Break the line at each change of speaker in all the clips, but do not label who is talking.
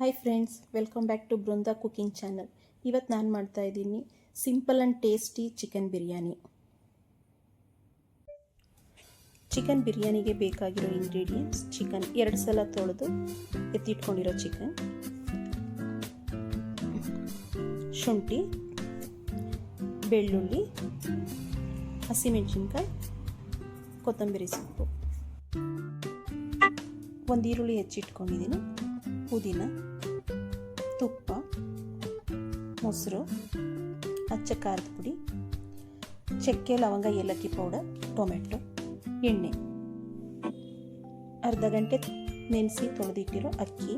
Hi friends welcome back to Brinda cooking channel ಇವತ್ತು ನಾನು ಮಾಡ್ತಾ ಇದ್ದೀನಿ simple and tasty chicken biryani chicken ಬಿರಿಯಾನಿಗೆ ಬೇಕಾಗಿರೋ ಇಂಗ್ರೀಡಿಯೆಂಟ್ಸ್ ಚಿಕನ್ ಎರಡು ಸಲ ತೊಳೆದು ಎತ್ತಿಟ್ಕೊಂಡಿರೋ ಚಿಕನ್ ಶುಂಠಿ, ಬೆಳ್ಳುಳ್ಳಿ, ಹಸಿಮೆಣಸಿನ್ಕಾಯಿ, ಕೊತ್ತಂಬರಿ ಸೊಪ್ಪು. ಒಂದು ಈರುಳ್ಳಿ ಹೆಚ್ಚಿಟ್ಕೊಂಡಿದ್ದೀನಿ, ಪುದೀನ. ತುಪ್ಪ, ಮೊಸರು, ಅಚ್ಚ ಖಾರದ ಪುಡಿ, ಚಕ್ಕೆ, ಲವಂಗ, ಏಲಕ್ಕಿ ಪೌಡರ್, ಟೊಮೆಟೊ, ಎಣ್ಣೆ. ಅರ್ಧ ಗಂಟೆ ನೆನೆಸಿ ತೊಳೆದಿಟ್ಟಿರೋ ಅಕ್ಕಿ.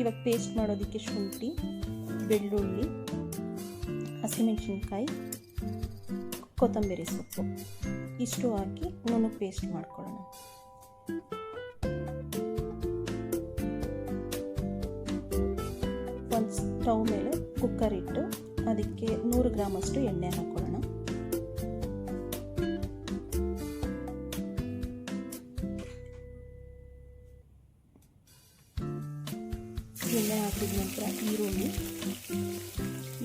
ಇವಾಗ ಪೇಸ್ಟ್ ಮಾಡೋದಕ್ಕೆ ಶುಂಠಿ, ಬೆಳ್ಳುಳ್ಳಿ, ಹಸಿಮೆಣಸಿನ್ಕಾಯಿ, ಕೊತ್ತಂಬರಿ ಸೊಪ್ಪು. ಇಷ್ಟು ಹಾಕಿ ನುಣ್ಣಗೆ ಪೇಸ್ಟ್ ಮಾಡ್ಕೊಳ್ಳೋಣ. ಒಂದು ಸ್ಟವ್ ಮೇಲೆ ಕುಕ್ಕರ್ ಇಟ್ಟು ಅದಕ್ಕೆ ನೂರು ಗ್ರಾಮಷ್ಟು ಎಣ್ಣೆ ಹಾಕೊಳ್ಳೋಣ. ಎಣ್ಣೆ ಹಾಕಿದ ನಂತರ ಈರುಳ್ಳಿ.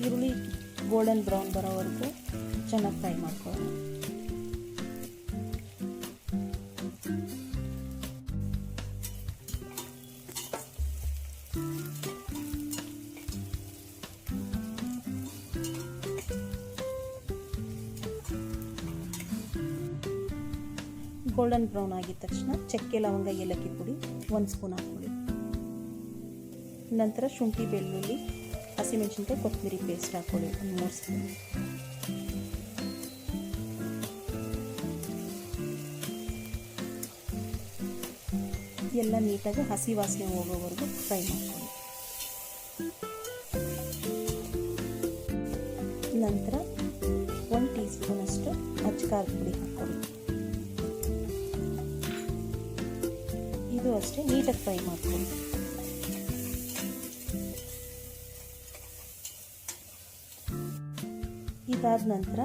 ಈರುಳ್ಳಿ ಗೋಲ್ಡನ್ ಬ್ರೌನ್ ಬರೋವರೆಗೂ ಚೆನ್ನಾಗಿ ಫ್ರೈ ಮಾಡ್ಕೊಳ್ಳೋಣ. ಗೋಲ್ಡನ್ ಬ್ರೌನ್ ಆಗಿದ ತಕ್ಷಣ ಚಕ್ಕೆ, ಲವಂಗ, ಏಲಕ್ಕಿ ಪುಡಿ, ಒಂದು ಸ್ಪೂನ್ ಹಾಕ್ಕೊಳ್ಳಿ. ನಂತರ ಶುಂಠಿ, ಬೆಳ್ಳುಳ್ಳಿ, ಹಸಿಮೆಣಸಿನ್ಕಾಯಿ, ಕೊತ್ತಂಬರಿ ಪೇಸ್ಟ್ ಹಾಕ್ಕೊಳ್ಳಿ, ಒಂದು ಮೂರು ಸ್ಪೂನ್. ಎಲ್ಲ ನೀಟಾಗಿ ಹಸಿ ವಾಸನೆ ಹೋಗೋವರೆಗೂ ಫ್ರೈ ಮಾಡ್ಕೊಳ್ಳಿ. ನಂತರ ಒಂದು ಟೀ ಸ್ಪೂನಷ್ಟು ಅಚ್ಚಕಾರದ ಪುಡಿ ಹಾಕ್ಕೊಳ್ಳಿ. ಇದು ಅಷ್ಟೇ, ನೀಟಾಗಿ ಫ್ರೈ ಮಾಡ್ಕೊಳ್ಳಿ. ಇದಾದ ನಂತರ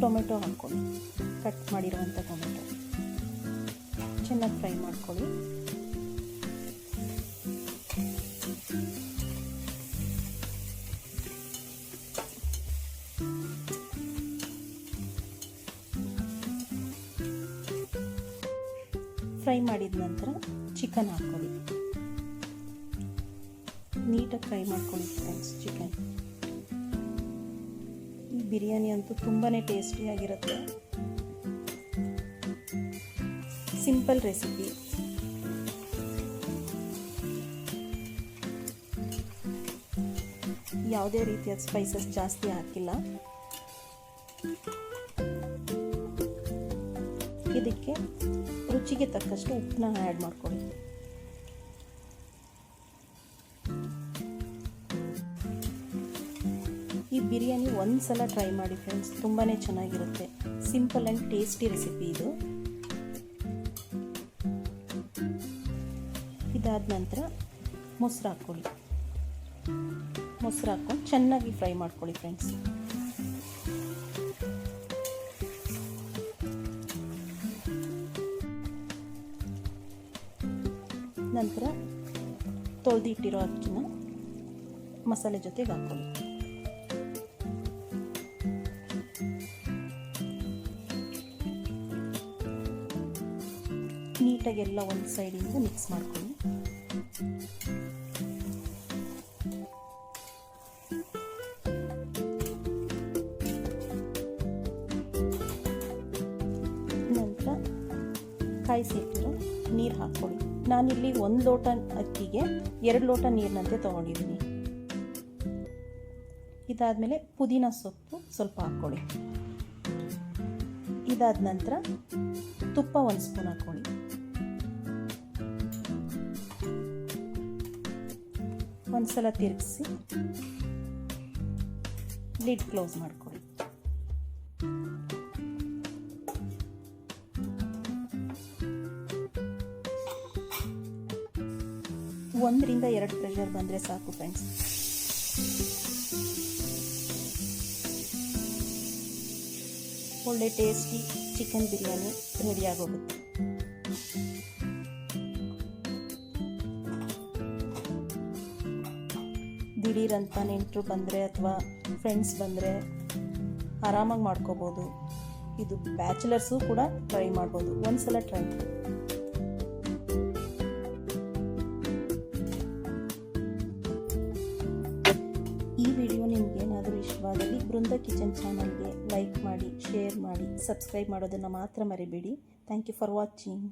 ಟೊಮೆಟೊ ಹಾಕ್ಕೊಳ್ಳಿ. ಕಟ್ ಮಾಡಿರುವಂಥ ಟೊಮೆಟೊ. ಚೆನ್ನಾಗಿ ಫ್ರೈ ಮಾಡ್ಕೊಳ್ಳಿ. ಫ್ರೈ ಮಾಡಿದ ನಂತರ ಚಿಕನ್ ಹಾಕ್ಕೊಳ್ಳಿ. ನೀಟಾಗಿ ಫ್ರೈ ಮಾಡ್ಕೊಳ್ಳಿ ಫ್ರೆಂಡ್ಸ್ ಚಿಕನ್. ಈ ಬಿರಿಯಾನಿ ಅಂತೂ ತುಂಬಾ ಟೇಸ್ಟಿಯಾಗಿರುತ್ತೆ ಸಿಂಪಲ್ ರೆಸಿಪಿ ಯಾವುದೇ ರೀತಿಯ ಸ್ಪೈಸಸ್ ಜಾಸ್ತಿ ಹಾಕಿಲ್ಲ. ಇದಕ್ಕೆ ರುಚಿಗೆ ತಕ್ಕಷ್ಟು ಉಪ್ಪನ್ನ ಆ್ಯಡ್ ಮಾಡ್ಕೊಳ್ಳಿ. ಈ ಬಿರಿಯಾನಿ ಒಂದು ಸಲ ಟ್ರೈ ಮಾಡಿ ಫ್ರೆಂಡ್ಸ್ ತುಂಬಾ ಚೆನ್ನಾಗಿರುತ್ತೆ. ಸಿಂಪಲ್ ಆ್ಯಂಡ್ ಟೇಸ್ಟಿ ರೆಸಿಪಿ ಇದು. ಇದಾದ ನಂತರ ಮೊಸರು ಹಾಕ್ಕೊಳ್ಳಿ. ಮೊಸರು ಹಾಕ್ಕೊಂಡು ಚೆನ್ನಾಗಿ ಫ್ರೈ ಮಾಡ್ಕೊಳ್ಳಿ ಫ್ರೆಂಡ್ಸ್ ನಂತರ ತೊಳೆದಿಟ್ಟಿರೋ ಅಕ್ಕಿನ ಮಸಾಲೆ ಜೊತೆಗೆ ಹಾಕ್ಕೊಳ್ಳಿ. ನೀಟಾಗಿ ಎಲ್ಲ ಒಂದು ಸೈಡಿಂದ ಮಿಕ್ಸ್ ಮಾಡ್ಕೊಳ್ಳಿ. ನಂತರ ಕಾಯಿಸಿಟ್ಟಿರೋ ನೀರು ಹಾಕ್ಕೊಳ್ಳಿ. ನಾನಿಲ್ಲಿ ಒಂದು ಲೋಟ ಅಕ್ಕಿಗೆ ಎರಡು ಲೋಟ ನೀರಿನಂತೆ ತೊಗೊಂಡಿದ್ದೀನಿ. ಇದಾದಮೇಲೆ ಪುದೀನ ಸೊಪ್ಪು ಸ್ವಲ್ಪ ಹಾಕ್ಕೊಳ್ಳಿ. ಇದಾದ ನಂತರ ತುಪ್ಪ ಒಂದು ಸ್ಪೂನ್ ಹಾಕ್ಕೊಳ್ಳಿ. ಒಂದ್ಸಲ ತಿರುಗಿಸಿ ಲಿಡ್ ಕ್ಲೋಸ್ ಮಾಡ್ಕೊಳ್ಳಿ. ಒಂದರಿಂದ ಎರಡು ಪ್ರೆಷರ್ ಬಂದರೆ ಸಾಕು ಫ್ರೆಂಡ್ಸ್ ಒಳ್ಳೆ ಟೇಸ್ಟಿ ಚಿಕನ್ ಬಿರಿಯಾನಿ ರೆಡಿಯಾಗೋಗುತ್ತೆ ದಿಢೀರಂತ ನೆಂಟರು ಬಂದರೆ ಅಥವಾ ಫ್ರೆಂಡ್ಸ್ ಬಂದರೆ ಆರಾಮಾಗಿ ಮಾಡ್ಕೋಬೋದು. ಇದು ಬ್ಯಾಚುಲರ್ಸು ಕೂಡ ಟ್ರೈ ಮಾಡ್ಬೋದು. ಒಂದ್ಸಲ ಟ್ರೈ ಮಾಡಿ. ಬೃಂದ ಕಿಚನ್ ಚಾನಲ್ಗೆ ಲೈಕ್ ಮಾಡಿ, ಶೇರ್ ಮಾಡಿ, ಸಬ್ಸ್ಕ್ರೈಬ್ ಮಾಡೋದನ್ನು ಮಾತ್ರ ಮರಿಬೇಡಿ. Thank you for watching